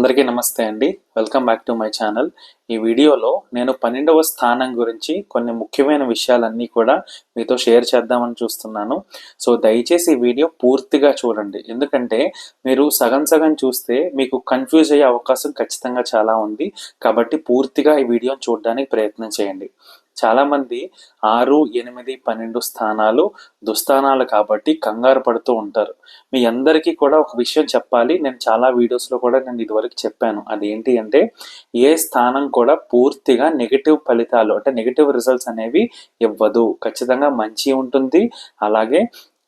అందరికీ నమస్తే అండి. Welcome back to my channel ఈ వీడియోలో నేను పన్నెండవ స్థానం గురించి కొన్ని ముఖ్యమైన విషయాలన్నీ కూడా మీతో షేర్ చేద్దామని చూస్తున్నాను. సో దయచేసి ఈ వీడియో పూర్తిగా చూడండి. ఎందుకంటే మీరు సగం సగం చూస్తే మీకు కన్ఫ్యూజ్ అయ్యే అవకాశం ఖచ్చితంగా చాలా ఉంది. కాబట్టి పూర్తిగా ఈ వీడియోని చూడడానికి ప్రయత్నం చేయండి. చాలామంది ఆరు ఎనిమిది పన్నెండు స్థానాలు దుస్థానాలు కాబట్టి కంగారు పడుతూ ఉంటారు. మీ అందరికీ కూడా ఒక విషయం చెప్పాలి. నేను చాలా వీడియోస్లో కూడా నేను ఇదివరకు చెప్పాను. అదేంటి అంటే ఏ స్థానం కూడా పూర్తిగా నెగిటివ్ ఫలితాలు అంటే నెగిటివ్ రిజల్ట్స్ అనేవి ఇవ్వదు. ఖచ్చితంగా మంచి ఉంటుంది. అలాగే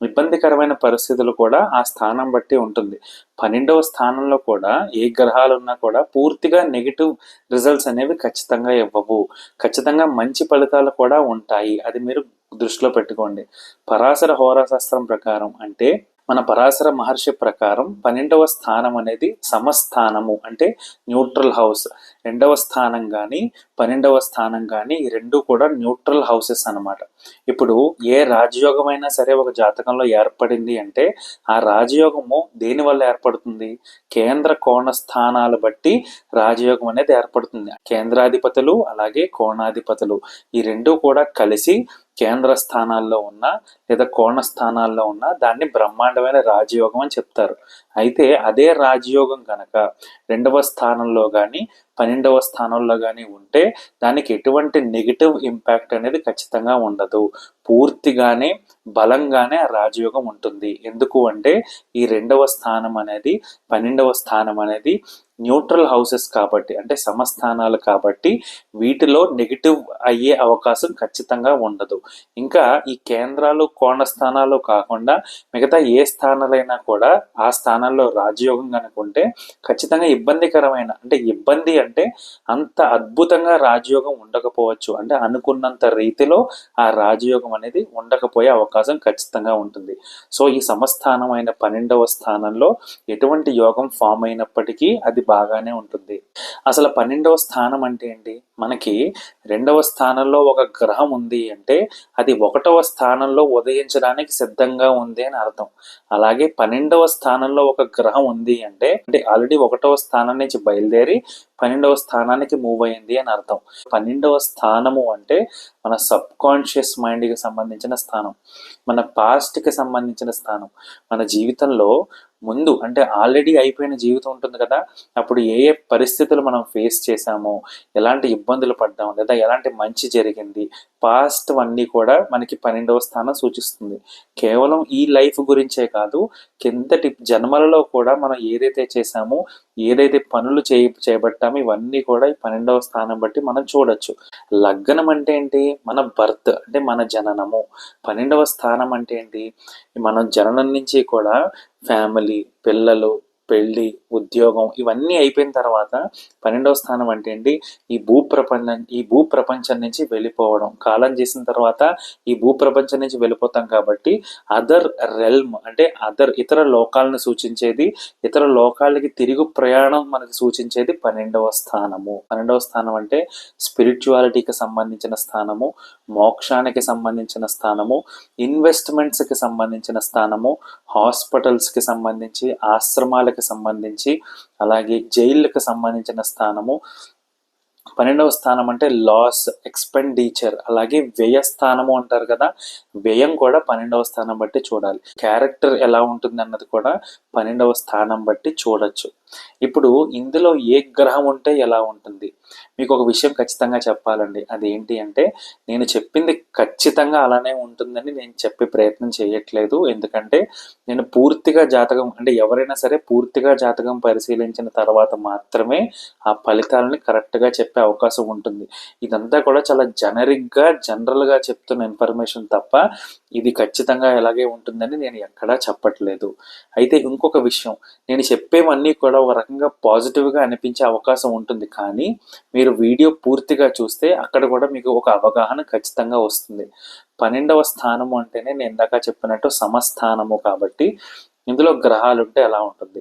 ఇబ్బందికరమైన పరిస్థితులు కూడా ఆ స్థానం బట్టి ఉంటుంది. పన్నెండవ స్థానంలో కూడా ఏ గ్రహాలు ఉన్నా కూడా పూర్తిగా నెగిటివ్ రిజల్ట్స్ అనేవి ఖచ్చితంగా ఇవ్వవు. ఖచ్చితంగా మంచి ఫలితాలు కూడా ఉంటాయి. అది మీరు దృష్టిలో పెట్టుకోండి. పరాశర హోరాశాస్త్రం ప్రకారం అంటే మన పరాశర మహర్షి ప్రకారం పన్నెండవ స్థానం అనేది సమస్థానము అంటే న్యూట్రల్ హౌస్. రెండవ స్థానం కానీ పన్నెండవ స్థానం కానీ ఈ రెండు కూడా న్యూట్రల్ హౌసెస్ అన్నమాట. ఇప్పుడు ఏ రాజయోగమైనా సరే ఒక జాతకంలో ఏర్పడింది అంటే ఆ రాజయోగము దేని వల్ల ఏర్పడుతుంది? కేంద్ర కోణ స్థానాలు బట్టి రాజయోగం అనేది ఏర్పడుతుంది. కేంద్రాధిపతులు అలాగే కోణాధిపతులు ఈ రెండు కూడా కలిసి కేంద్ర స్థానాల్లో ఉన్న లేదా కోణ స్థానాల్లో ఉన్న దాన్ని బ్రహ్మాండమైన రాజయోగం అని చెప్తారు. అయితే అదే రాజయోగం కనుక రెండవ స్థానంలో కానీ పన్నెండవ స్థానంలో కానీ ఉంటే దానికి ఎటువంటి నెగిటివ్ ఇంపాక్ట్ అనేది ఖచ్చితంగా ఉండదు. పూర్తిగానే బలంగానే ఆ రాజయోగం ఉంటుంది. ఎందుకు అంటే ఈ రెండవ స్థానం అనేది పన్నెండవ స్థానం అనేది న్యూట్రల్ హౌసెస్ కాబట్టి అంటే సమస్థానాలు కాబట్టి వీటిలో నెగిటివ్ అయ్యే అవకాశం ఖచ్చితంగా ఉండదు. ఇంకా ఈ కేంద్రాలు కోణ స్థానాలు కాకుండా మిగతా ఏ స్థానాలైనా కూడా ఆ స్థానాల్లో రాజయోగం కనుకుంటే ఖచ్చితంగా ఇబ్బందికరమైన అంటే ఇబ్బంది అంటే అంత అద్భుతంగా రాజయోగం ఉండకపోవచ్చు. అంటే అనుకున్నంత రీతిలో ఆ రాజయోగం అనేది ఉండకపోయే అవకాశం ఖచ్చితంగా ఉంటుంది. సో ఈ సమస్థానమైన పన్నెండవ స్థానంలో ఎటువంటి యోగం ఫామ్ అయినప్పటికీ అది బాగానే ఉంటుంది. అసలు పన్నెండవ స్థానం అంటే ఏంటి? మనకి రెండవ స్థానంలో ఒక గ్రహం ఉంది అంటే అది ఒకటవ స్థానంలో ఉదయించడానికి సిద్ధంగా ఉంది అని అర్థం. అలాగే పన్నెండవ స్థానంలో ఒక గ్రహం ఉంది అంటే అంటే ఆల్రెడీ ఒకటవ స్థానం నుంచి బయలుదేరి పన్నెండవ స్థానానికి మూవ్ అయింది అని అర్థం. పన్నెండవ స్థానము అంటే మన సబ్ కాన్షియస్ మైండ్కి సంబంధించిన స్థానం. మన పాస్ట్కి సంబంధించిన స్థానం. మన జీవితంలో ముందు అంటే ఆల్రెడీ అయిపోయిన జీవితం ఉంటుంది కదా అప్పుడు ఏ ఏ పరిస్థితులు మనం ఫేస్ చేసామో ఎలాంటి ఇబ్బందులు పడ్డాం లేదా ఎలాంటి మంచి జరిగింది పాస్ట్ అన్నీ కూడా మనకి పన్నెండవ స్థానం సూచిస్తుంది. కేవలం ఈ లైఫ్ గురించే కాదు కిందటి జన్మలలో కూడా మనం ఏదైతే చేసామో ఏదైతే పనులు చేయ చేయబట్టామో ఇవన్నీ కూడా ఈ పన్నెండవ స్థానం బట్టి మనం చూడొచ్చు. లగ్నం అంటే ఏంటి? మన బర్త్ అంటే మన జననము. పన్నెండవ స్థానం అంటే ఏంటి? మనం జననం నుంచి కూడా ఫ్యామిలీ పిల్లలు పెళ్ళి ఉద్యోగం ఇవన్నీ అయిపోయిన తర్వాత పన్నెండవ స్థానం అంటే ఏంటి? ఈ భూ ప్రపంచం ఈ భూ ప్రపంచం నుంచి వెళ్ళిపోవడం. కాలం చేసిన తర్వాత ఈ భూ ప్రపంచం నుంచి వెళ్ళిపోతాం కాబట్టి అదర్ రెల్మ్ అంటే అదర్ ఇతర లోకాలను సూచించేది ఇతర లోకాలకి తిరుగు ప్రయాణం మనకి సూచించేది పన్నెండవ స్థానము. పన్నెండవ స్థానం అంటే స్పిరిచువాలిటీకి సంబంధించిన స్థానము మోక్షానికి సంబంధించిన స్థానము ఇన్వెస్ట్మెంట్స్కి సంబంధించిన స్థానము హాస్పిటల్స్కి సంబంధించి ఆశ్రమాలకు సంబంధించి అలాగే జైళ్ళకు సంబంధించిన స్థానము. పన్నెండవ స్థానం అంటే లాస్ ఎక్స్పెండిచర్ అలాగే వ్యయ స్థానము అంటారు కదా. వ్యయం కూడా పన్నెండవ స్థానం బట్టి చూడాలి. క్యారెక్టర్ ఎలా ఉంటుంది అన్నది కూడా పన్నెండవ స్థానం బట్టి చూడొచ్చు. ఇప్పుడు ఇందులో ఏ గ్రహం ఉంటే ఎలా ఉంటుంది? మీకు ఒక విషయం ఖచ్చితంగా చెప్పాలండి. అది ఏంటి అంటే నేను చెప్పింది ఖచ్చితంగా అలానే ఉంటుందని నేను చెప్పే ప్రయత్నం చేయట్లేదు. ఎందుకంటే నేను పూర్తిగా జాతకం అంటే ఎవరైనా సరే పూర్తిగా జాతకం పరిశీలించిన తర్వాత మాత్రమే ఆ ఫలితాలని కరెక్ట్గా చెప్పే అవకాశం ఉంటుంది. ఇదంతా కూడా చాలా జనరిక్గా జనరల్గా చెప్తున్న ఇన్ఫర్మేషన్ తప్ప ఇది ఖచ్చితంగా ఎలాగే ఉంటుందని నేను ఎక్కడా చెప్పట్లేదు. అయితే ఇంకొక విషయం నేను చెప్పేవన్నీ కూడా ఒక రకంగా పాజిటివ్గా అనిపించే అవకాశం ఉంటుంది. కానీ మీరు వీడియో పూర్తిగా చూస్తే అక్కడ కూడా మీకు ఒక అవగాహన ఖచ్చితంగా వస్తుంది. పన్నెండవ స్థానము అంటేనే నేను ఇందాక చెప్పినట్టు సమస్థానము కాబట్టి ఇందులో గ్రహాలు ఉంటే ఎలా ఉంటుంది.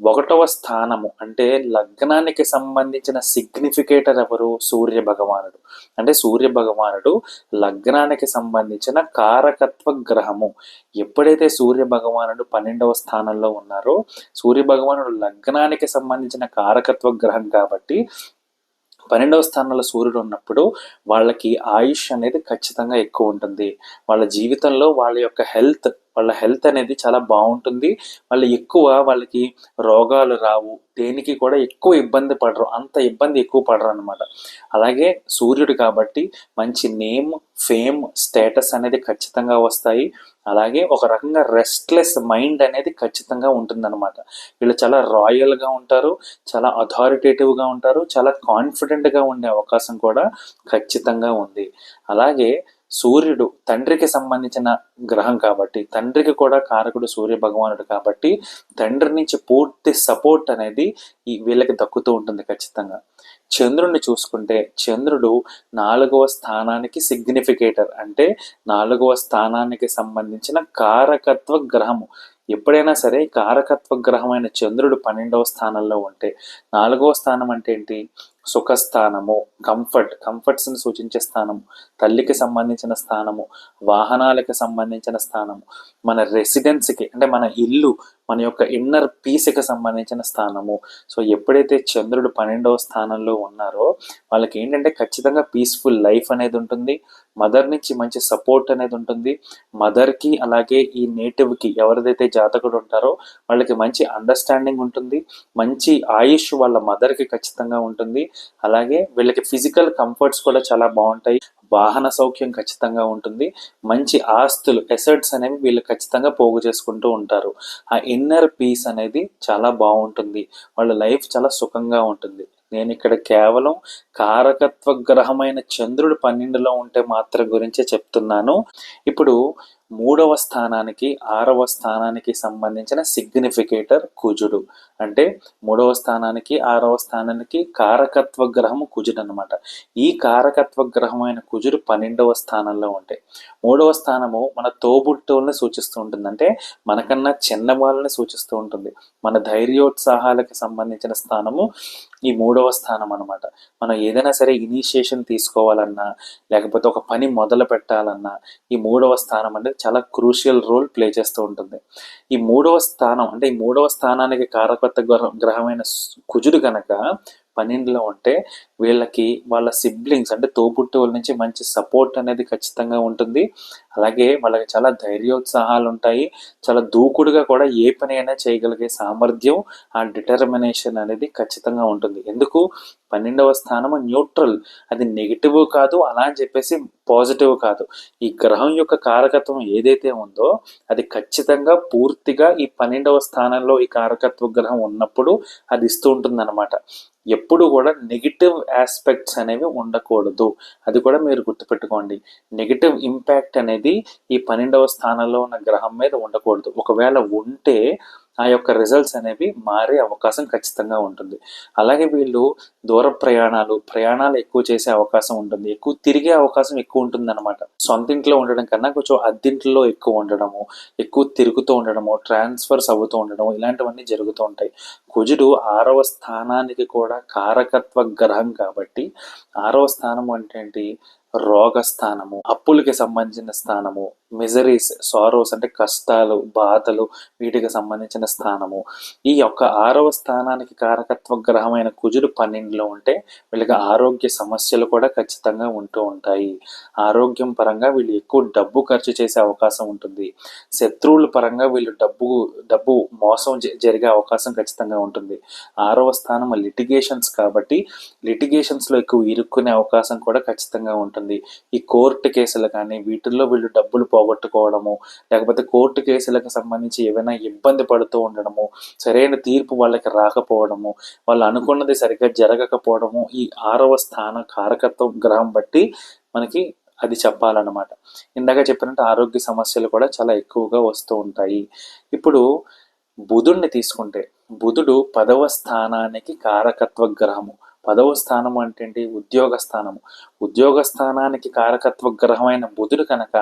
ఒకటవ స్థానము అంటే లగ్నానికి సంబంధించిన సిగ్నిఫికేటర్ ఎవరు? సూర్య భగవానుడు. అంటే సూర్య భగవానుడు లగ్నానికి సంబంధించిన కారకత్వ గ్రహము. ఎప్పుడైతే సూర్య భగవానుడు పన్నెండవ స్థానంలో ఉన్నారో సూర్య భగవానుడు లగ్నానికి సంబంధించిన కారకత్వ గ్రహం కాబట్టి పన్నెండవ స్థానంలో సూర్యుడు ఉన్నప్పుడు వాళ్ళకి ఆయుష్ అనేది ఖచ్చితంగా ఎక్కువ ఉంటుంది. వాళ్ళ జీవితంలో వాళ్ళ యొక్క హెల్త్ వాళ్ళ హెల్త్ అనేది చాలా బాగుంటుంది. వాళ్ళు ఎక్కువ వాళ్ళకి రోగాలు రావు. దేనికి కూడా ఎక్కువ ఇబ్బంది పడరు. అంత ఇబ్బంది ఎక్కువ పడరు అనమాట అలాగే సూర్యుడు కాబట్టి మంచి నేమ్ ఫేమ్ స్టేటస్ అనేది ఖచ్చితంగా వస్తాయి. అలాగే ఒక రకంగా రెస్ట్లెస్ మైండ్ అనేది ఖచ్చితంగా ఉంటుందన్నమాట. వీళ్ళు చాలా రాయల్గా ఉంటారు. చాలా అథారిటేటివ్గా ఉంటారు. చాలా కాన్ఫిడెంట్గా ఉండే అవకాశం కూడా ఖచ్చితంగా ఉంది. అలాగే సూర్యుడు తండ్రికి సంబంధించిన గ్రహం కాబట్టి తండ్రికి కూడా కారకుడు సూర్య భగవానుడు కాబట్టి తండ్రి నుంచి పూర్తి సపోర్ట్ అనేది ఈ వీళ్ళకి దక్కుతూ ఉంటుంది ఖచ్చితంగా. చంద్రుడిని చూసుకుంటే చంద్రుడు నాలుగవ స్థానానికి సిగ్నిఫికేటర్ అంటే నాలుగవ స్థానానికి సంబంధించిన కారకత్వ గ్రహము. ఎప్పుడైనా సరే కారకత్వ గ్రహమైన చంద్రుడు పన్నెండవ స్థానంలో ఉంటే నాలుగవ స్థానం అంటే ఏంటి? సుఖస్థానము కంఫర్ట్ కంఫర్ట్స్ని సూచించే స్థానము తల్లికి సంబంధించిన స్థానము వాహనాలకు సంబంధించిన స్థానము మన రెసిడెన్సీకి అంటే మన ఇల్లు మన యొక్క ఇన్నర్ పీస్కి సంబంధించిన స్థానము. సో ఎప్పుడైతే చంద్రుడు పన్నెండవ స్థానంలో ఉన్నారో వాళ్ళకి ఏంటంటే ఖచ్చితంగా పీస్ఫుల్ లైఫ్ అనేది ఉంటుంది. మదర్ నుంచి మంచి సపోర్ట్ అనేది ఉంటుంది. మదర్కి అలాగే ఈ నేటివ్కి ఎవరిదైతే జాతకుడు ఉంటారో వాళ్ళకి మంచి అండర్స్టాండింగ్ ఉంటుంది. మంచి ఆయుష్ వాళ్ళ మదర్కి ఖచ్చితంగా ఉంటుంది. అలాగే వీళ్ళకి ఫిజికల్ కంఫర్ట్స్ కూడా చాలా బాగుంటాయి. వాహన సౌఖ్యం ఖచ్చితంగా ఉంటుంది. మంచి ఆస్తులు ఎసెట్స్ అనేవి వీళ్ళు ఖచ్చితంగా పోగు చేసుకుంటూ ఉంటారు. ఆ ఇన్నర్ పీస్ అనేది చాలా బాగుంటుంది. వాళ్ళ లైఫ్ చాలా సుఖంగా ఉంటుంది. నేను ఇక్కడ కేవలం కారకత్వ గ్రహమైన చంద్రుడు పన్నెండులో ఉంటే మాత్రం గురించే చెప్తున్నాను. ఇప్పుడు మూడవ స్థానానికి ఆరవ స్థానానికి సంబంధించిన సిగ్నిఫికేటర్ కుజుడు. అంటే మూడవ స్థానానికి ఆరవ స్థానానికి కారకత్వ గ్రహము కుజుడు అనమాట ఈ కారకత్వ గ్రహమైన కుజుడు పన్నెండవ స్థానంలో ఉంటాయి మూడవ స్థానము మన తోబుట్టువుల్ని సూచిస్తూ ఉంటుంది. అంటే మనకన్నా చిన్న వాళ్ళని సూచిస్తూ ఉంటుంది. మన ధైర్యోత్సాహాలకు సంబంధించిన స్థానము ఈ మూడవ స్థానం అనమాట మనం ఏదైనా సరే ఇనిషియేషన్ తీసుకోవాలన్నా లేకపోతే ఒక పని మొదలు పెట్టాలన్నా ఈ మూడవ స్థానం అనేది చాలా క్రూషియల్ రోల్ ప్లే చేస్తూ ఉంటుంది. ఈ మూడవ స్థానం అంటే ఈ మూడవ స్థానానికి కారకత్వ గ్రహమైన కుజుడు కనుక పన్నెండులో ఉంటే వీళ్ళకి వాళ్ళ సిబ్లింగ్స్ అంటే తోబుట్టువుల నుంచి మంచి సపోర్ట్ అనేది ఖచ్చితంగా ఉంటుంది. అలాగే వాళ్ళకి చాలా ధైర్యోత్సాహాలు ఉంటాయి చాలా దూకుడుగా కూడా ఏ పని అయినా చేయగలిగే సామర్థ్యం ఆ డిటర్మినేషన్ అనేది ఖచ్చితంగా ఉంటుంది. ఎందుకు? పన్నెండవ స్థానము న్యూట్రల్ అది నెగిటివ్ కాదు అలా అని చెప్పేసి పాజిటివ్ కాదు. ఈ గ్రహం యొక్క కారకత్వం ఏదైతే ఉందో అది ఖచ్చితంగా పూర్తిగా ఈ పన్నెండవ స్థానంలో ఈ కారకత్వ గ్రహం ఉన్నప్పుడు అది ఇస్తూ ఉంటుంది అనమాట ఎప్పుడు కూడా నెగిటివ్ ఆస్పెక్ట్స్ అనేవి ఉండకూడదు. అది కూడా మీరు గుర్తుపెట్టుకోండి. నెగిటివ్ ఇంపాక్ట్ అనేది ఈ పన్నెండవ స్థానంలో ఉన్న గ్రహం మీద ఉండకూడదు. ఒకవేళ ఉంటే ఆ యొక్క రిజల్ట్స్ అనేవి మారే అవకాశం ఖచ్చితంగా ఉంటుంది. అలాగే వీళ్ళు దూర ప్రయాణాలు ప్రయాణాలు ఎక్కువ చేసే అవకాశం ఉంటుంది. ఎక్కువ తిరిగే అవకాశం ఎక్కువ ఉంటుంది అనమాట సొంత ఇంట్లో ఉండడం కన్నా కొంచెం అద్దింట్లో ఎక్కువ ఉండడము ఎక్కువ తిరుగుతూ ఉండడము ట్రాన్స్ఫర్స్ అవుతూ ఉండడము ఇలాంటివన్నీ జరుగుతూ ఉంటాయి. కుజుడు ఆరవ స్థానానికి కూడా కారకత్వ గ్రహం కాబట్టి ఆరవ స్థానం అంటే ఏంటి? రోగ స్థానము అప్పులకి సంబంధించిన స్థానము మిజరీస్ సారోస్ అంటే కష్టాలు బాధలు వీటికి సంబంధించిన స్థానము. ఈ యొక్క ఆరవ స్థానానికి కారకత్వ గ్రహమైన కుజుడు పన్నెండులో ఉంటే వీళ్ళకి ఆరోగ్య సమస్యలు కూడా ఖచ్చితంగా ఉంటూ ఉంటాయి. ఆరోగ్యం పరంగా వీళ్ళు ఎక్కువ డబ్బు ఖర్చు చేసే అవకాశం ఉంటుంది. శత్రువుల పరంగా వీళ్ళు డబ్బు డబ్బు మోసం జరిగే అవకాశం ఖచ్చితంగా ఉంటుంది. ఆరవ స్థానం లిటిగేషన్స్ కాబట్టి లిటిగేషన్స్లో ఎక్కువ ఇరుక్కునే అవకాశం కూడా ఖచ్చితంగా ఉంటుంది. ఈ కోర్టు కేసులు కానీ వీటిల్లో వీళ్ళు డబ్బులు పోగొట్టుకోవడము లేకపోతే కోర్టు కేసులకు సంబంధించి ఏమైనా ఇబ్బంది పడుతూ ఉండడము సరైన తీర్పు వాళ్ళకి రాకపోవడము వాళ్ళు అనుకున్నది సరిగ్గా జరగకపోవడము ఈ ఆరవ స్థాన కారకత్వం గ్రహం బట్టి మనకి అది చెప్పాలన్నమాట. ఇందాక చెప్పినట్టు ఆరోగ్య సమస్యలు కూడా చాలా ఎక్కువగా వస్తూ ఉంటాయి. ఇప్పుడు బుధుడిని తీసుకుంటే బుధుడు పదవ స్థానానికి కారకత్వ గ్రహము. పదవ స్థానం అంటే ఏంటి? ఉద్యోగ స్థానము. ఉద్యోగ స్థానానికి కారకత్వ గ్రహమైన బుధుడు కనుక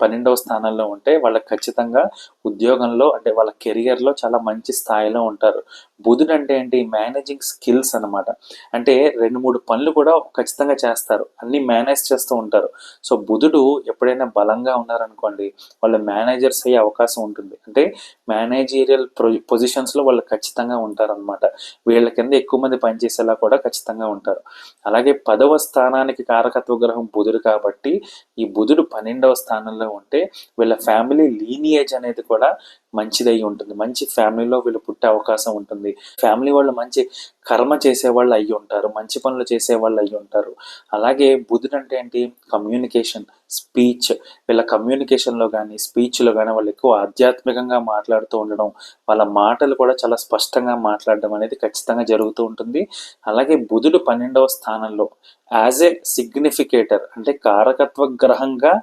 పన్నెండవ స్థానంలో ఉంటే వాళ్ళకి ఖచ్చితంగా ఉద్యోగంలో అంటే వాళ్ళ కెరియర్లో చాలా మంచి స్థాయిలో ఉంటారు. బుధుడు అంటే ఏంటి? మేనేజింగ్ స్కిల్స్ అన్నమాట. అంటే రెండు మూడు పనులు కూడా ఖచ్చితంగా చేస్తారు. అన్ని మేనేజ్ చేస్తూ ఉంటారు. సో బుధుడు ఎప్పుడైనా బలంగా ఉన్నారనుకోండి వాళ్ళు మేనేజర్స్ అయ్యే అవకాశం ఉంటుంది. అంటే మేనేజీరియల్ పొజిషన్స్లో వాళ్ళు ఖచ్చితంగా ఉంటారనమాట వీళ్ళ కింద ఎక్కువ మంది పనిచేసేలా కూడా ఖచ్చితంగా ఉంటారు. అలాగే పదవ స్థానానికి కారకత్వ గ్రహం బుధుడు కాబట్టి ఈ బుధుడు పన్నెండవ స్థానంలో ఉంటే వీళ్ళ ఫ్యామిలీ లీనియేజ్ అనేది కూడా మంచిదై ఉంటుంది. మంచి ఫ్యామిలీలో వీళ్ళు పుట్టే అవకాశం ఉంటుంది. ఫ్యామిలీ వాళ్ళు మంచి కర్మ చేసేవాళ్ళు అయ్యి ఉంటారు. మంచి పనులు చేసేవాళ్ళు అయ్యి ఉంటారు. అలాగే బుధుడు అంటే ఏంటి? కమ్యూనికేషన్ స్పీచ్ వీళ్ళ కమ్యూనికేషన్లో కానీ స్పీచ్లో కానీ వాళ్ళు ఎక్కువ ఆధ్యాత్మికంగా మాట్లాడుతూ ఉండడం వాళ్ళ మాటలు కూడా చాలా స్పష్టంగా మాట్లాడడం అనేది ఖచ్చితంగా జరుగుతూ ఉంటుంది. అలాగే బుధుడు పన్నెండవ స్థానంలో యాజ్ ఏ సిగ్నిఫికేటర్ అంటే కారకత్వ గ్రహంగా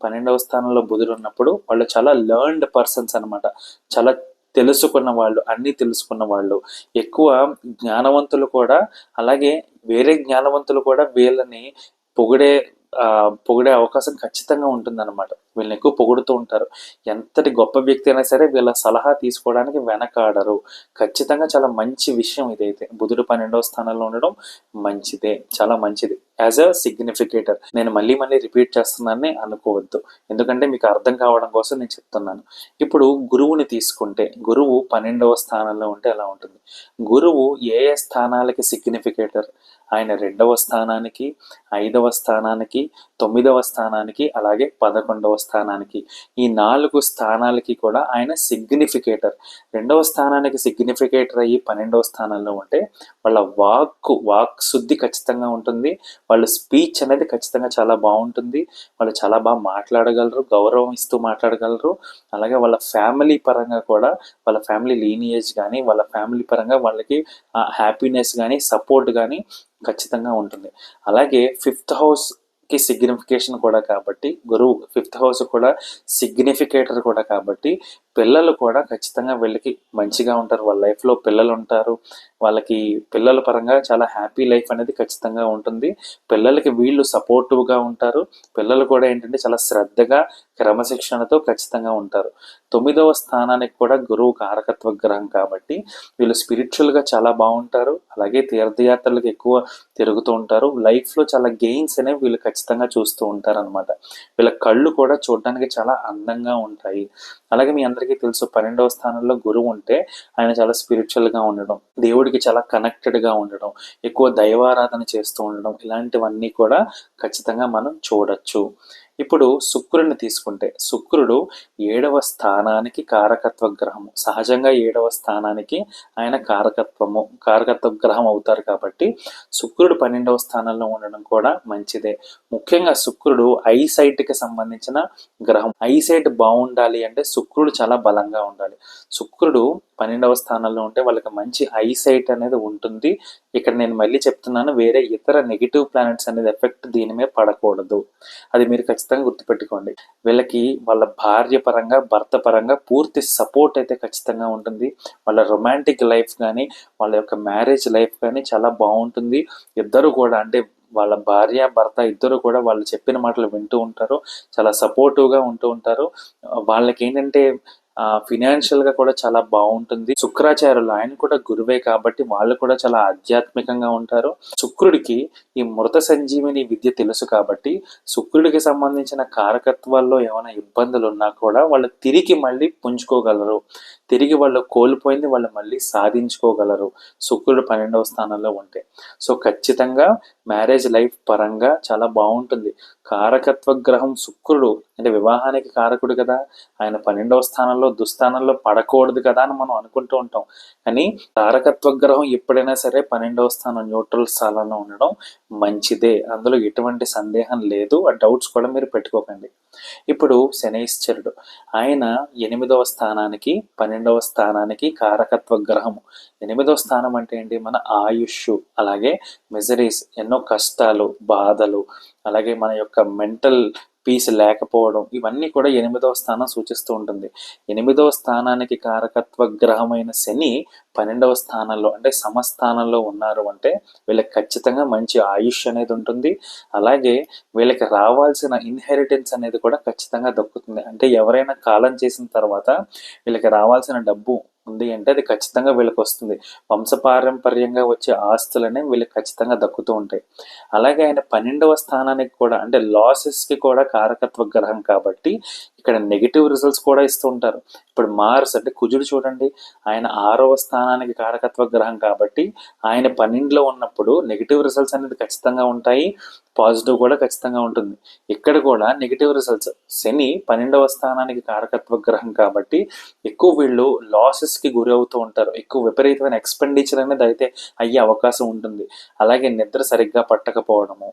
పన్నెండవ స్థానంలో బుధుడు ఉన్నప్పుడు వాళ్ళు చాలా లర్న్డ్ పర్సన్స్ అన్నమాట. చాలా తెలుసుకున్న వాళ్ళు అన్ని తెలుసుకున్న వాళ్ళు. ఎక్కువ జ్ఞానవంతులు కూడా అలాగే వేరే జ్ఞానవంతులు కూడా వీళ్ళని పొగిడే ఆ, పొగిడే అవకాశం ఖచ్చితంగా ఉంటుందన్నమాట. వీళ్ళని ఎక్కువ పొగుడుతూ ఉంటారు. ఎంతటి గొప్ప వ్యక్తి అయినా సరే వీళ్ళ సలహా తీసుకోవడానికి వెనకాడరు. ఖచ్చితంగా చాలా మంచి విషయం ఇదైతే. బుధుడు పన్నెండవ స్థానంలో ఉండడం మంచిదే. చాలా మంచిది. యాజ్ అ సిగ్నిఫికేటర్ నేను మళ్ళీ మళ్ళీ రిపీట్ చేస్తున్నానని అనుకోవద్దు. ఎందుకంటే మీకు అర్థం కావడం కోసం నేను చెప్తున్నాను. ఇప్పుడు గురువుని తీసుకుంటే గురువు పన్నెండవ స్థానంలో ఉంటే ఎలా ఉంటుంది? గురువు ఏ ఏ స్థానాలకి సిగ్నిఫికేటర్ ఆయన రెండవ స్థానానికి ఐదవ స్థానానికి తొమ్మిదవ స్థానానికి అలాగే పదకొండవ స్థానానికి ఈ నాలుగు స్థానాలకి కూడా ఆయన సిగ్నిఫికేటర్ రెండవ స్థానానికి సిగ్నిఫికేటర్ అయ్యి పన్నెండవ స్థానంలో ఉంటే వాళ్ళ వాక్కు వాక్ శుద్ధి ఖచ్చితంగా ఉంటుంది. వాళ్ళ స్పీచ్ అనేది ఖచ్చితంగా చాలా బాగుంటుంది. వాళ్ళు చాలా బాగా మాట్లాడగలరు గౌరవం ఇస్తూ మాట్లాడగలరు. అలాగే వాళ్ళ ఫ్యామిలీ పరంగా కూడా వాళ్ళ ఫ్యామిలీ లీనియేజ్ కానీ వాళ్ళ ఫ్యామిలీ పరంగా వాళ్ళకి హ్యాపీనెస్ కానీ సపోర్ట్ కానీ ఖచ్చితంగా ఉంటుంది. అలాగే ఫిఫ్త్ హౌస్ కి సిగ్నిఫికేషన్ కూడా కాబట్టి గురువు ఫిఫ్త్ హౌస్ కూడా సిగ్నిఫికేటర్ కూడా కాబట్టి పిల్లలు కూడా ఖచ్చితంగా వీళ్ళకి మంచిగా ఉంటారు. వాళ్ళ లైఫ్లో పిల్లలు ఉంటారు. వాళ్ళకి పిల్లల పరంగా చాలా హ్యాపీ లైఫ్ అనేది ఖచ్చితంగా ఉంటుంది. పిల్లలకి వీళ్ళు సపోర్టివ్గా ఉంటారు. పిల్లలు కూడా ఏంటంటే చాలా శ్రద్ధగా క్రమశిక్షణతో ఖచ్చితంగా ఉంటారు. తొమ్మిదవ స్థానానికి కూడా గురువు కారకత్వ గ్రహం కాబట్టి వీళ్ళు స్పిరిచువల్గా చాలా బాగుంటారు. అలాగే తీర్థయాత్రలకు ఎక్కువ తిరుగుతూ ఉంటారు. లైఫ్లో చాలా గెయిన్స్ అనేవి వీళ్ళు ఖచ్చితంగా చూస్తూ ఉంటారు అనమాట వీళ్ళ కళ్ళు కూడా చూడడానికి చాలా అందంగా ఉంటాయి. అలాగే మీ అందరికీ తెలుసు పన్నెండవ స్థానంలో గురువు ఉంటే ఆయన చాలా స్పిరిచువల్గా ఉండడం దేవుడికి చాలా కనెక్టెడ్గా ఉండడం ఎక్కువ దైవారాధన చేస్తూ ఉండడం ఇలాంటివన్నీ కూడా ఖచ్చితంగా మనం చూడొచ్చు. ఇప్పుడు శుక్రుడిని తీసుకుంటే శుక్రుడు ఏడవ స్థానానికి కారకత్వ గ్రహము. సహజంగా ఏడవ స్థానానికి ఆయన కారకత్వము కారకత్వ గ్రహం అవుతారు కాబట్టి శుక్రుడు పన్నెండవ స్థానంలో ఉండడం కూడా మంచిదే. ముఖ్యంగా శుక్రుడు ఐసైట్కి సంబంధించిన గ్రహం. ఐసైట్ బాగుండాలి అంటే శుక్రుడు చాలా బలంగా ఉండాలి. శుక్రుడు పన్నెండవ స్థానంలో ఉంటే వాళ్ళకి మంచి ఐసైట్ అనేది ఉంటుంది. ఇక్కడ నేను మళ్ళీ చెప్తున్నాను వేరే ఇతర నెగిటివ్ ప్లానెట్స్ అనేది ఎఫెక్ట్ దీని మీద పడకూడదు. అది మీరు ఖచ్చితంగా గుర్తుపెట్టుకోండి. వీళ్ళకి వాళ్ళ భార్య పరంగా భర్త పరంగా పూర్తి సపోర్ట్ అయితే ఖచ్చితంగా ఉంటుంది. వాళ్ళ రొమాంటిక్ లైఫ్ కానీ వాళ్ళ యొక్క మ్యారేజ్ లైఫ్ కానీ చాలా బాగుంటుంది. ఇద్దరు కూడా అంటే వాళ్ళ భార్య భర్త ఇద్దరు కూడా వాళ్ళు చెప్పిన మాటలు వింటూ ఉంటారు. చాలా సపోర్టివ్గా ఉంటూ ఉంటారు. వాళ్ళకి ఏంటంటే ఫినాన్షియల్గా కూడా చాలా బాగుంటుంది. శుక్రాచార్యులు ఆయన కూడా గురువే కాబట్టి వాళ్ళు కూడా చాలా ఆధ్యాత్మికంగా ఉంటారు. శుక్రుడికి ఈ మృత సంజీవిని విద్య తెలుసు కాబట్టి శుక్రుడికి సంబంధించిన కారకత్వాల్లో ఏమైనా ఇబ్బందులు ఉన్నా కూడా వాళ్ళు తిరిగి మళ్ళీ పుంజుకోగలరు. తిరిగి వాళ్ళు కోల్పోయింది వాళ్ళు మళ్ళీ సాధించుకోగలరు. శుక్రుడు పన్నెండవ స్థానంలో ఉంటే. సో ఖచ్చితంగా మ్యారేజ్ లైఫ్ పరంగా చాలా బాగుంటుంది. కారకత్వ గ్రహం శుక్రుడు అంటే వివాహానికి కారకుడు కదా. ఆయన పన్నెండవ స్థానంలో దుస్థానంలో పడకూడదు కదా అని మనం అనుకుంటూ ఉంటాం. కానీ కారకత్వ గ్రహం ఎప్పుడైనా సరే పన్నెండవ స్థానం న్యూట్రల్ స్థానంలో ఉండడం మంచిదే. అందులో ఎటువంటి సందేహం లేదు. ఆ డౌట్స్ కూడా మీరు పెట్టుకోకండి. ఇప్పుడు శనైశ్చరుడు. ఆయన ఎనిమిదవ స్థానానికి పన్నెండవ స్థానానికి కారకత్వ గ్రహము. ఎనిమిదవ స్థానం అంటే ఏంటి? మన ఆయుష్ అలాగే మిజరీస్ ఎన్నో కష్టాలు బాధలు అలాగే మన యొక్క మెంటల్ పీస్ లేకపోవడం ఇవన్నీ కూడా ఎనిమిదవ స్థానం సూచిస్తూ ఉంటుంది. ఎనిమిదవ స్థానానికి కారకత్వ గ్రహమైన శని పన్నెండవ స్థానంలో అంటే సమస్థానంలో ఉన్నారు అంటే వీళ్ళకి ఖచ్చితంగా మంచి ఆయుష్ అనేది ఉంటుంది. అలాగే వీళ్ళకి రావాల్సిన ఇన్హెరిటెన్స్ అనేది కూడా ఖచ్చితంగా దక్కుతుంది. అంటే ఎవరైనా కాలం చేసిన తర్వాత వీళ్ళకి రావాల్సిన డబ్బు ఉంది అంటే అది ఖచ్చితంగా వీళ్ళకి వస్తుంది. వంశపారంపర్యంగా వచ్చే ఆస్తులనే వీళ్ళకి ఖచ్చితంగా దక్కుతూ ఉంటాయి. అలాగే ఆయన పన్నెండవ స్థానానికి కూడా అంటే లాసెస్కి కూడా కారకత్వ గ్రహం కాబట్టి ఇక్కడ నెగిటివ్ రిజల్ట్స్ కూడా ఇస్తూ ఉంటారు. ఇప్పుడు మార్స్ అంటే కుజుడు చూడండి ఆయన ఆరవ స్థానానికి కారకత్వ గ్రహం కాబట్టి ఆయన పన్నెండులో ఉన్నప్పుడు నెగిటివ్ రిజల్ట్స్ అనేది ఖచ్చితంగా ఉంటాయి పాజిటివ్ కూడా ఖచ్చితంగా ఉంటుంది. ఇక్కడ కూడా నెగిటివ్ రిజల్ట్స్ శని పన్నెండవ స్థానానికి కారకత్వ గ్రహం కాబట్టి ఎక్కువ వీళ్ళు లాసెస్కి గురి అవుతూ ఉంటారు. ఎక్కువ విపరీతమైన ఎక్స్పెండిచర్ అనేది అయితే అయ్యే అవకాశం ఉంటుంది. అలాగే నిద్ర సరిగ్గా పట్టకపోవడము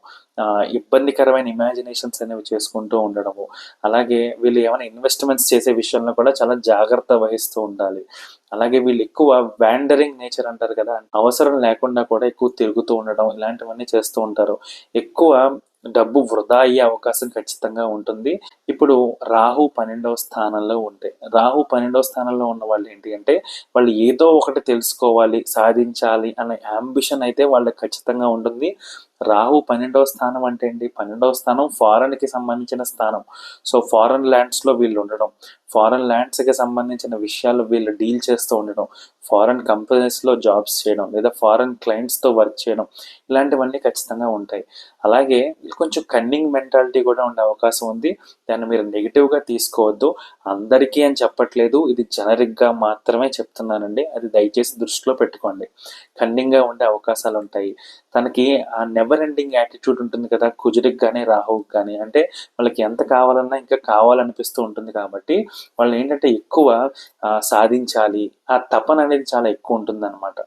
ఇబ్బందికరమైన ఇమాజినేషన్స్ అనేవి చేసుకుంటూ ఉండడము అలాగే వీళ్ళు ఏమైనా ఇన్వెస్ట్మెంట్స్ చేసే విషయంలో కూడా చాలా జాగ్రత్త వహిస్తూ ఉండాలి. అలాగే వీళ్ళు ఎక్కువ వ్యాండరింగ్ నేచర్ అంటారు కదా అవసరం లేకుండా కూడా ఎక్కువ తిరుగుతూ ఉండడం ఇలాంటివన్నీ చేస్తూ ఉంటారు. ఎక్కువ డబ్బు వృధా అయ్యే అవకాశం ఖచ్చితంగా ఉంటుంది. ఇప్పుడు రాహు పన్నెండవ స్థానంలో ఉంటే రాహు పన్నెండవ స్థానంలో ఉన్న వాళ్ళు ఏంటి అంటే వాళ్ళు ఏదో ఒకటి తెలుసుకోవాలి సాధించాలి అనే అంబిషన్ అయితే వాళ్ళకి ఖచ్చితంగా ఉంటుంది. రాహు పన్నెండవ స్థానం అంటే ఏంటి? పన్నెండవ స్థానం ఫారెన్కి సంబంధించిన స్థానం. సో ఫారెన్ ల్యాండ్స్లో వీళ్ళు ఉండడం ఫారెన్ ల్యాండ్స్కి సంబంధించిన విషయాలు వీళ్ళు డీల్ చేస్తూ ఉండడం ఫారెన్ కంపెనీస్లో జాబ్స్ చేయడం లేదా ఫారెన్ క్లయింట్స్తో వర్క్ చేయడం ఇలాంటివన్నీ ఖచ్చితంగా ఉంటాయి. అలాగే కొంచెం కన్నింగ్ మెంటాలిటీ కూడా ఉండే అవకాశం ఉంది. దాన్ని మీరు నెగిటివ్గా తీసుకోవద్దు. అందరికీ అని చెప్పట్లేదు. ఇది జనరిక్గా మాత్రమే చెప్తున్నానండి. అది దయచేసి దృష్టిలో పెట్టుకోండి. కన్నింగ్గా ఉండే అవకాశాలు ఉంటాయి. తనకి ఆ నెవర్ ఎండింగ్ యాటిట్యూడ్ ఉంటుంది కదా కుజుడికి కానీ రాహుకి కానీ అంటే వాళ్ళకి ఎంత కావాలన్నా ఇంకా కావాలనిపిస్తూ ఉంటుంది కాబట్టి వాళ్ళు ఏంటంటే ఎక్కువ సాధించాలి. ఆ తపన అనేది చాలా ఎక్కువ ఉంటుంది అనమాట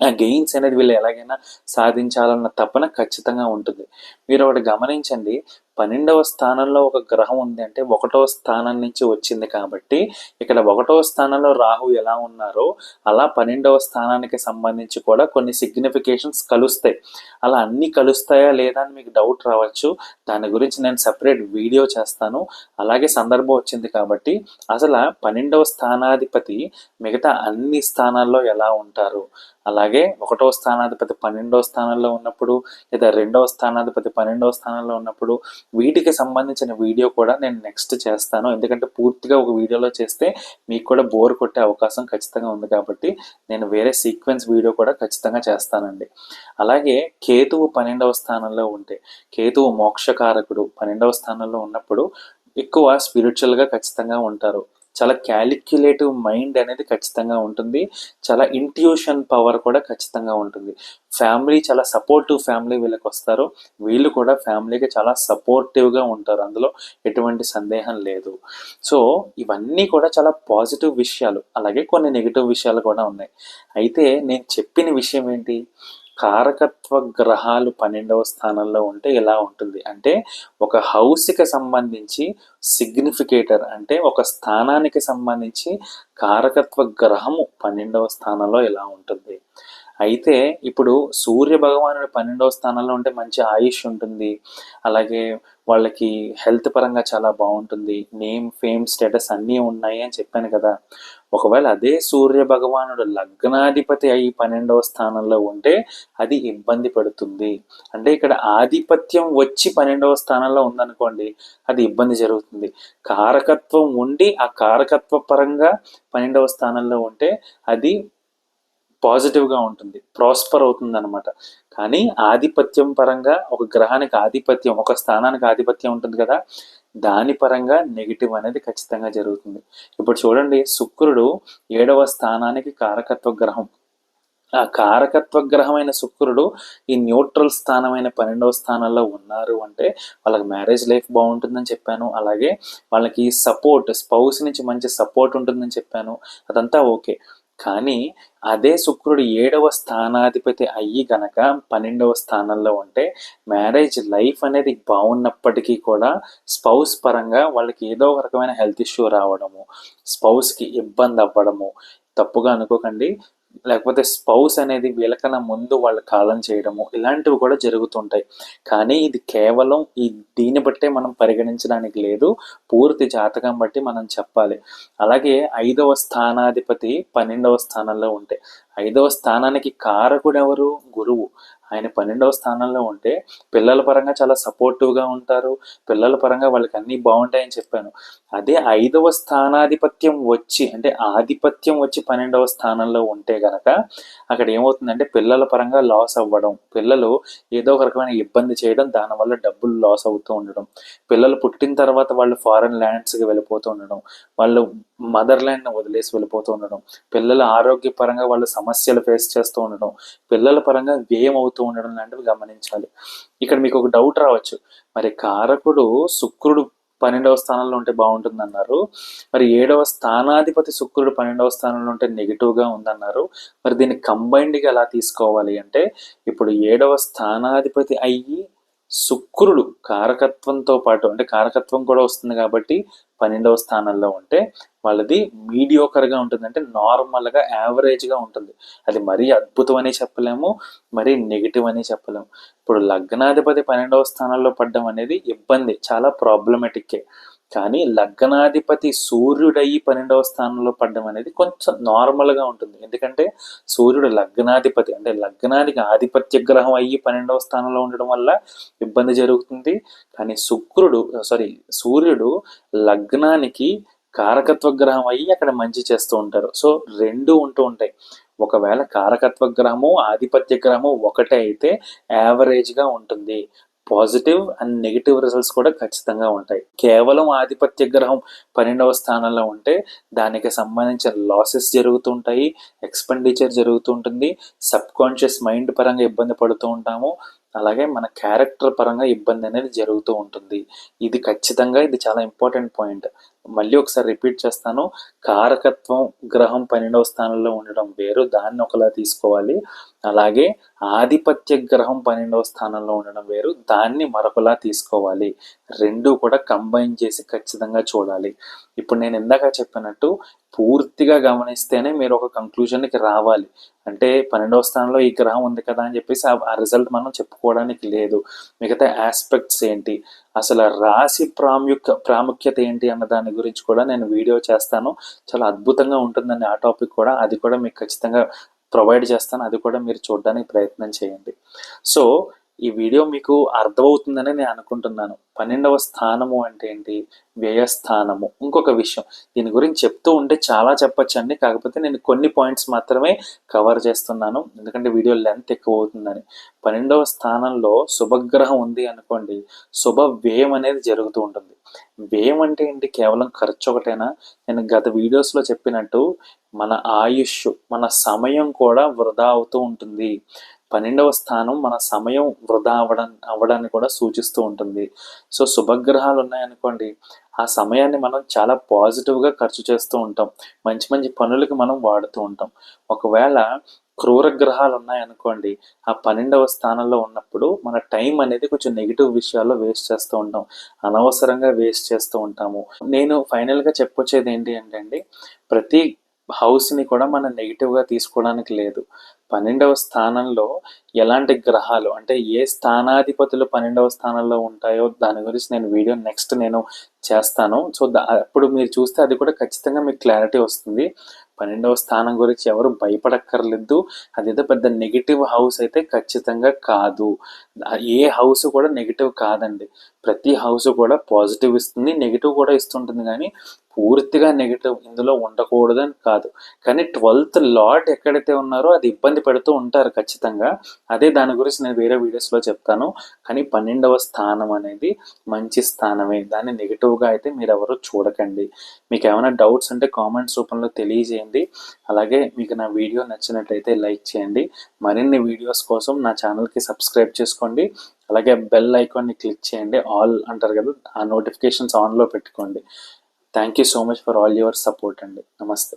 ఆ గెయిన్స్ అనేది వీళ్ళు ఎలాగైనా సాధించాలన్న తపన ఖచ్చితంగా ఉంటుంది. మీరు ఒకటి గమనించండి పన్నెండవ స్థానంలో ఒక గ్రహం ఉంది అంటే ఒకటవ స్థానం నుంచి వచ్చింది కాబట్టి ఇక్కడ ఒకటవ స్థానంలో రాహు ఎలా ఉన్నారో అలా పన్నెండవ స్థానానికి సంబంధించి కూడా కొన్ని సిగ్నిఫికేషన్స్ కలుస్తాయి. అలా అన్నీ కలుస్తాయా లేదా అని మీకు డౌట్ రావచ్చు. దాని గురించి నేను సపరేట్ వీడియో చేస్తాను. అలాగే సందర్భం వచ్చింది కాబట్టి అసలు పన్నెండవ స్థానాధిపతి మిగతా అన్ని స్థానాల్లో ఎలా ఉంటారు? అలాగే ఒకటవ స్థానాధిపతి పన్నెండవ స్థానంలో ఉన్నప్పుడు లేదా రెండవ స్థానాధిపతి పన్నెండవ స్థానంలో ఉన్నప్పుడు వీటికి సంబంధించిన వీడియో కూడా నేను నెక్స్ట్ చేస్తాను. ఎందుకంటే పూర్తిగా ఒక వీడియోలో చేస్తే మీకు కూడా బోర్ కొట్టే అవకాశం ఖచ్చితంగా ఉంది కాబట్టి నేను వేరే సీక్వెన్స్ వీడియో కూడా ఖచ్చితంగా చేస్తానండి. అలాగే కేతువు పన్నెండవ స్థానంలో ఉంటే కేతువు మోక్షకారకుడు పన్నెండవ స్థానంలో ఉన్నప్పుడు ఎక్కువ స్పిరిచువల్గా ఖచ్చితంగా ఉంటారు. చాలా క్యాలిక్యులేటివ్ మైండ్ అనేది ఖచ్చితంగా ఉంటుంది. చాలా ఇంట్యూషన్ పవర్ కూడా ఖచ్చితంగా ఉంటుంది. ఫ్యామిలీ చాలా సపోర్టివ్ ఫ్యామిలీ వీళ్ళకి వస్తారు. వీళ్ళు కూడా ఫ్యామిలీకి చాలా సపోర్టివ్గా ఉంటారు. అందులో ఎటువంటి సందేహం లేదు. సో ఇవన్నీ కూడా చాలా పాజిటివ్ విషయాలు. అలాగే కొన్ని నెగిటివ్ విషయాలు కూడా ఉన్నాయి. అయితే నేను చెప్పిన విషయం ఏంటి? కారకత్వ గ్రహాలు పన్నెండవ స్థానంలో ఉంటే ఎలా ఉంటుంది? అంటే ఒక హౌస్కి సంబంధించి సిగ్నిఫికేటర్ అంటే ఒక స్థానానికి సంబంధించి కారకత్వ గ్రహము పన్నెండవ స్థానంలో ఎలా ఉంటుంది? అయితే ఇప్పుడు సూర్య భగవానుడు పన్నెండవ స్థానంలో ఉంటే మంచి ఆయుష్ ఉంటుంది. అలాగే వాళ్ళకి హెల్త్ పరంగా చాలా బాగుంటుంది. నేమ్ ఫేమ్ స్టేటస్ అన్నీ ఉన్నాయి అని చెప్పాను కదా. ఒకవేళ అదే సూర్య భగవానుడు లగ్నాధిపతి అయి పన్నెండవ స్థానంలో ఉంటే అది ఇబ్బంది పడుతుంది. అంటే ఇక్కడ ఆధిపత్యం వచ్చి పన్నెండవ స్థానంలో ఉందనుకోండి అది ఇబ్బంది జరుగుతుంది. కారకత్వం ఉండి ఆ కారకత్వ పరంగా పన్నెండవ స్థానంలో ఉంటే అది పాజిటివ్గా ఉంటుంది ప్రాస్పర్ అవుతుంది అనమాట కానీ ఆధిపత్యం పరంగా ఒక గ్రహానికి ఆధిపత్యం ఒక స్థానానికి ఆధిపత్యం ఉంటుంది కదా దాని పరంగా నెగిటివ్ అనేది ఖచ్చితంగా జరుగుతుంది. ఇప్పుడు చూడండి శుక్రుడు ఏడవ స్థానానికి కారకత్వ గ్రహం. ఆ కారకత్వ గ్రహమైన శుక్రుడు ఈ న్యూట్రల్ స్థానమైన పన్నెండవ స్థానంలో ఉన్నారు అంటే వాళ్ళకి మ్యారేజ్ లైఫ్ బాగుంటుందని చెప్పాను. అలాగే వాళ్ళకి సపోర్ట్ స్పౌస్ నుంచి మంచి సపోర్ట్ ఉంటుందని చెప్పాను. అదంతా ఓకే కానీ అదే శుక్రుడు ఏడవ స్థానాధిపతి అయ్యి గనక పన్నెండవ స్థానంలో ఉంటే మ్యారేజ్ లైఫ్ అనేది బాగున్నప్పటికీ కూడా స్పౌస్ పరంగా వాళ్ళకి ఏదో ఒక రకమైన హెల్త్ ఇష్యూ రావడము స్పౌస్కి ఇబ్బంది అవ్వడము తప్పుగా అనుకోకండి. లేకపోతే స్పౌస్ అనేది వీళ్ళకన్నా ముందు వాళ్ళు కాలం చేయడము ఇలాంటివి కూడా జరుగుతుంటాయి. కానీ ఇది కేవలం ఈ దీన్ని బట్టే మనం పరిగణించడానికి లేదు. పూర్తి జాతకం బట్టి మనం చెప్పాలి. అలాగే ఐదవ స్థానాధిపతి పన్నెండవ స్థానంలో ఉంటే ఐదవ స్థానానికి కారకుడు ఎవరు? గురువు. ఆయన పన్నెండవ స్థానంలో ఉంటే పిల్లల పరంగా చాలా సపోర్టివ్గా ఉంటారు. పిల్లల పరంగా వాళ్ళకి అన్నీ బాగుంటాయని చెప్పాను. అదే ఐదవ స్థానాధిపత్యం వచ్చి అంటే ఆధిపత్యం వచ్చి పన్నెండవ స్థానంలో ఉంటే గనక అక్కడ ఏమవుతుందంటే పిల్లల పరంగా లాస్ అవ్వడం పిల్లలు ఏదో ఒక రకమైన ఇబ్బంది చేయడం దానివల్ల డబ్బులు లాస్ అవుతూ ఉండడం పిల్లలు పుట్టిన తర్వాత వాళ్ళు ఫారెన్ ల్యాండ్స్కి వెళ్ళిపోతూ ఉండడం వాళ్ళు మదర్ల్యాండ్ను వదిలేసి వెళ్ళిపోతూ ఉండడం పిల్లల ఆరోగ్యపరంగా వాళ్ళు సమస్యలు ఫేస్ చేస్తూ ఉండడం పిల్లల పరంగా వ్యయం అవుతూ ఉండడం లాంటివి గమనించాలి. ఇక్కడ మీకు ఒక డౌట్ రావచ్చు. మరి కారకుడు శుక్రుడు పన్నెండవ స్థానంలో ఉంటే బాగుంటుంది అన్నారు మరి ఏడవ స్థానాధిపతి శుక్రుడు పన్నెండవ స్థానంలో ఉంటే నెగిటివ్గా ఉందన్నారు. మరి దీన్ని కంబైన్డ్గా ఎలా తీసుకోవాలి అంటే ఇప్పుడు ఏడవ స్థానాధిపతి అయ్యి శుక్రుడు కారకత్వంతో పాటు అంటే కారకత్వం కూడా వస్తుంది కాబట్టి పన్నెండవ స్థానంలో ఉంటే వాళ్ళది మీడియోకర్గా ఉంటుంది అంటే నార్మల్గా యావరేజ్గా ఉంటుంది. అది మరీ అద్భుతం అని చెప్పలేము మరీ నెగిటివ్ అని చెప్పలేము. ఇప్పుడు లగ్నాధిపతి పన్నెండవ స్థానంలో పడ్డం అనేది ఇబ్బంది చాలా ప్రాబ్లమెటిక్కే కానీ లగ్నాధిపతి సూర్యుడయ్యి పన్నెండవ స్థానంలో పడ్డం అనేది కొంచెం నార్మల్గా ఉంటుంది. ఎందుకంటే సూర్యుడు లగ్నాధిపతి అంటే లగ్నానికి ఆధిపత్య గ్రహం అయ్యి పన్నెండవ స్థానంలో ఉండడం వల్ల ఇబ్బంది జరుగుతుంది. కానీ శుక్రుడు సారీ సూర్యుడు లగ్నానికి కారకత్వ గ్రహం అయ్యి అక్కడ మంచి చేస్తూ ఉంటారు. సో రెండు ఉంటూ ఉంటాయి. ఒకవేళ కారకత్వ గ్రహము ఆధిపత్య గ్రహము ఒకటే అయితే యావరేజ్గా ఉంటుంది. పాజిటివ్ అండ్ నెగిటివ్ రిజల్ట్స్ కూడా ఖచ్చితంగా ఉంటాయి. కేవలం ఆధిపత్య గ్రహం పన్నెండవ స్థానంలో ఉంటే దానికి సంబంధించిన లాసెస్ జరుగుతుంటాయి ఎక్స్పెండిచర్ జరుగుతుంటుంది సబ్ కాన్షియస్ మైండ్ పరంగా ఇబ్బంది పడుతూ ఉంటాము అలాగే మన క్యారెక్టర్ పరంగా ఇబ్బంది అనేది జరుగుతూ ఉంటుంది. ఇది ఖచ్చితంగా ఇది చాలా ఇంపార్టెంట్ పాయింట్. మళ్ళీ ఒకసారి రిపీట్ చేస్తాను. కారకత్వం గ్రహం పన్నెండవ స్థానంలో ఉండడం వేరు. దాన్ని ఒకలా తీసుకోవాలి. అలాగే ఆధిపత్య గ్రహం పన్నెండవ స్థానంలో ఉండడం వేరు. దాన్ని మరొకలా తీసుకోవాలి. రెండు కూడా కంబైన్ చేసి ఖచ్చితంగా చూడాలి. ఇప్పుడు నేను ఇందాక చెప్పినట్టు పూర్తిగా గమనిస్తేనే మీరు ఒక కంక్లూజన్కి రావాలి. అంటే పన్నెండవ స్థానంలో ఈ గ్రహం ఉంది కదా అని చెప్పేసి ఆ రిజల్ట్ మనం చెప్పుకోవడానికి లేదు. మిగతా ఆస్పెక్ట్స్ ఏంటి? అసలు రాశి ప్రాముఖ్య ప్రాముఖ్యత ఏంటి అన్న దాని గురించి కూడా నేను వీడియో చేస్తాను. చాలా అద్భుతంగా ఉంటుందని ఆ టాపిక్ కూడా. అది కూడా మీకు ఖచ్చితంగా ప్రొవైడ్ చేస్తాను. అది కూడా మీరు చూడడానికి ప్రయత్నం చేయండి. సో ఈ వీడియో మీకు అర్థమవుతుందని నేను అనుకుంటున్నాను. పన్నెండవ స్థానము అంటే ఏంటి? వ్యయస్థానము. ఇంకొక విషయం దీని గురించి చెప్తూ ఉంటే చాలా చెప్పొచ్చండి. కాకపోతే నేను కొన్ని పాయింట్స్ మాత్రమే కవర్ చేస్తున్నాను. ఎందుకంటే వీడియో లెంత్ ఎక్కువ అవుతుందని పన్నెండవ స్థానంలో శుభగ్రహం ఉంది అనుకోండి శుభ వ్యయం అనేది జరుగుతూ ఉంటుంది. వ్యయం అంటే ఏంటి? కేవలం ఖర్చు ఒకటేనా? నేను గత వీడియోస్లో చెప్పినట్టు మన ఆయుష్ మన సమయం కూడా వృధా అవుతూ ఉంటుంది. పన్నెండవ స్థానం మన సమయం వృధా అవ్వడం అవ్వడాన్ని కూడా సూచిస్తూ ఉంటుంది. సో శుభగ్రహాలు ఉన్నాయనుకోండి ఆ సమయాన్ని మనం చాలా పాజిటివ్గా ఖర్చు చేస్తూ ఉంటాం. మంచి మంచి పనులకి మనం వాడుతూ ఉంటాం. ఒకవేళ క్రూర గ్రహాలు ఉన్నాయనుకోండి ఆ పన్నెండవ స్థానంలో ఉన్నప్పుడు మన టైం అనేది కొంచెం నెగిటివ్ విషయాల్లో వేస్ట్ చేస్తూ ఉంటాం. అనవసరంగా వేస్ట్ చేస్తూ ఉంటాము. నేను ఫైనల్గా చెప్పొచ్చేది ఏంటి అంటే అండి ప్రతి హౌస్ని కూడా మనం నెగిటివ్గా తీసుకోవడానికి లేదు. పన్నెండవ స్థానంలో ఎలాంటి గ్రహాలు అంటే ఏ స్థానాధిపతులు పన్నెండవ స్థానంలో ఉంటాయో దాని గురించి నేను వీడియో నెక్స్ట్ నేను చేస్తాను. సో అప్పుడు మీరు చూస్తే అది కూడా ఖచ్చితంగా మీకు క్లారిటీ వస్తుంది. పన్నెండవ స్థానం గురించి ఎవరు భయపడక్కర్లేదు. అదేదో పెద్ద నెగిటివ్ హౌస్ అయితే ఖచ్చితంగా కాదు. ఏ హౌస్ కూడా నెగిటివ్ కాదండి. ప్రతి హౌస్ కూడా పాజిటివ్ ఇస్తుంది నెగిటివ్ కూడా ఇస్తుంటుంది. కానీ పూర్తిగా నెగిటివ్ ఇందులో ఉండకూడదని కాదు. కానీ ట్వెల్త్ లాట్ ఎక్కడైతే ఉన్నారో అది ఇబ్బంది పెడుతూ ఉంటారు ఖచ్చితంగా. అదే దాని గురించి నేను వేరే వీడియోస్లో చెప్తాను. కానీ పన్నెండవ స్థానం అనేది మంచి స్థానమే. దాన్ని నెగిటివ్గా అయితే మీరు ఎవరు చూడకండి. మీకు ఏమైనా డౌట్స్ ఉంటే కామెంట్స్ రూపంలో తెలియజేయండి. అలాగే మీకు నా వీడియో నచ్చినట్లయితే లైక్ చేయండి. మరిన్ని వీడియోస్ కోసం నా ఛానల్కి సబ్స్క్రైబ్ చేసుకోండి. అలాగే బెల్ ఐకాన్ని క్లిక్ చేయండి. ఆల్ అంటారు కదా ఆ నోటిఫికేషన్స్ ఆన్లో పెట్టుకోండి. Thank you so much for all your support అండి. నమస్తే.